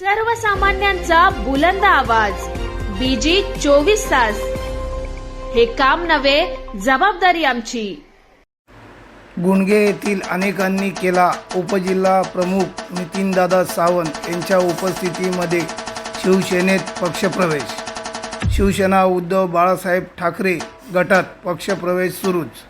सर्वसामान्यांचा बुलंद आवाज. बीजी चोवीस तास. हे काम नव्हे जबाबदारी आमची. गुणगे येथील अनेकांनी केला उपजिल्हा प्रमुख नितीनदादा सावंत यांच्या उपस्थितीमध्ये शिवसेनेत पक्षप्रवेश. शिवसेना उद्धव बाळासाहेब ठाकरे गटात पक्षप्रवेश सुरूच.